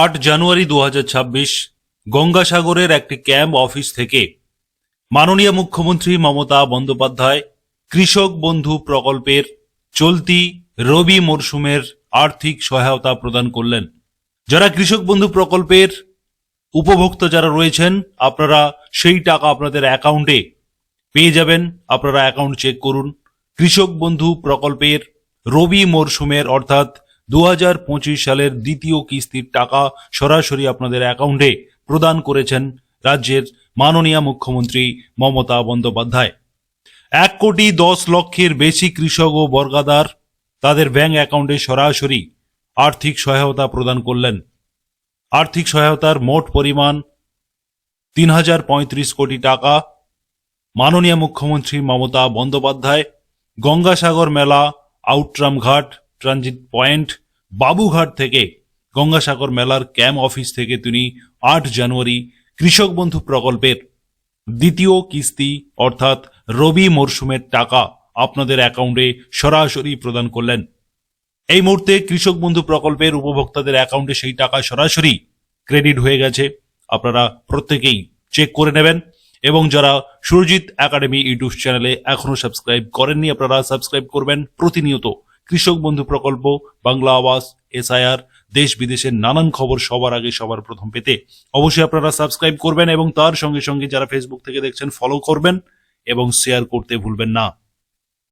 আট জানুয়ারি দু গঙ্গাসাগরের একটি ক্যাম্প অফিস থেকে মাননীয় মুখ্যমন্ত্রী মমতা বন্দ্যোপাধ্যায় কৃষক বন্ধু প্রকল্পের চলতি রবি মরশুমের আর্থিক সহায়তা প্রদান করলেন। যারা কৃষক বন্ধু প্রকল্পের উপভোক্তা যারা রয়েছেন, আপনারা সেই টাকা আপনাদের অ্যাকাউন্টে পেয়ে যাবেন। আপনারা অ্যাকাউন্ট চেক করুন। কৃষক বন্ধু প্রকল্পের রবি মরশুমের অর্থাৎ দু হাজার পঁচিশ সালের দ্বিতীয় কিস্তির টাকা সরাসরি আপনাদের অ্যাকাউন্টে প্রদান করেছেন রাজ্যের মাননীয় মুখ্যমন্ত্রী মমতা বন্দ্যোপাধ্যায়। এক কোটি দশ লক্ষের বেশি কৃষক ও বর্গাদার তাদের ব্যাংক অ্যাকাউন্টে সরাসরি আর্থিক সহায়তা প্রদান করলেন। আর্থিক সহায়তার মোট পরিমাণ তিন হাজার পঁয়ত্রিশ কোটি টাকা। মাননীয় মুখ্যমন্ত্রী মমতা বন্দ্যোপাধ্যায়, গঙ্গাসাগর মেলা আউটরাম ঘাট ট্রানজিট পয়েন্ট বাবুঘাট থেকে গঙ্গাসাগর মেলার ক্যাম্প অফিস থেকে তিনি আট জানুয়ারি কৃষক বন্ধু প্রকল্পের দ্বিতীয় কিস্তি অর্থাৎ রবি মরশুমের টাকা আপনাদের অ্যাকাউন্টে সরাসরি প্রদান করলেন। এই মুহূর্তে কৃষক বন্ধু প্রকল্পের উপভোক্তাদের অ্যাকাউন্টে সেই টাকা সরাসরি ক্রেডিট হয়ে গেছে। আপনারা প্রত্যেকেই চেক করে নেবেন এবং যারা সুরজিৎ একাডেমি ইউটিউব চ্যানেলে এখনও সাবস্ক্রাইব করেননি, আপনারা সাবস্ক্রাইব করবেন প্রতিনিয়ত কৃষক বন্ধু প্রকল্প, বাংলা আওয়াজ, এসআইআর, দেশ বিদেশের নানান খবর সবার আগে সবার প্রথম পেতে অবশ্যই আপনারা সাবস্ক্রাইব করবেন এবং তার সঙ্গে সঙ্গে যারা ফেসবুক থেকে দেখছেন ফলো করবেন এবং শেয়ার করতে ভুলবেন না।